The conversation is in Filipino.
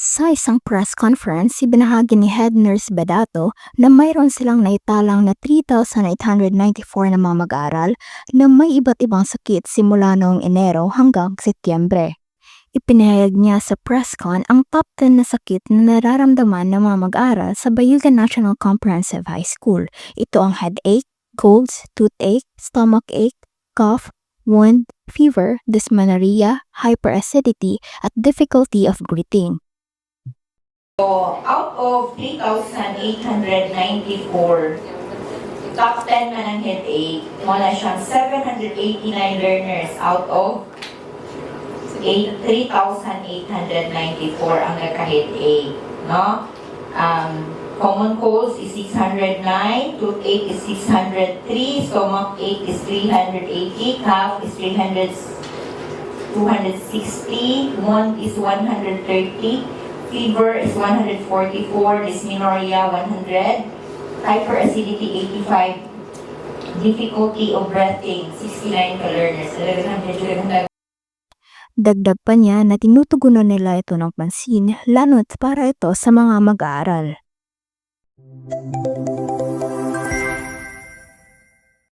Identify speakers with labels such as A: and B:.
A: Sa isang press conference, ibinahagi ni Head Nurse Bedato na mayroon silang naitalang na 3,894 na mga mag-aaral na may iba't ibang sakit simula noong Enero hanggang Setyembre. Ipinahayag niya sa press con ang top 10 na sakit na nararamdaman ng mga mag-aaral sa Bayugan National Comprehensive High School. Ito ang headache, colds, toothache, stomachache, cough, wound, fever, dysmenorrhea, hyperacidity, at difficulty of breathing.
B: So, out of 3,894, top 10 man ang headache, wala siyang 789 learners out of 8 3,894 ang nagka-headache, no? Um, common colds is 609, toothache is 603, stomach ache is 380, cough is 300, 260, wound is 130, fever is 144, dysmenorrhea 100, hyperacidity 85, difficulty of breathing 69 ka learners.
A: Dagdag pa niya na tinutugunan nila ito ng pansin lalo't para ito sa mga mag-aaral. Thank you.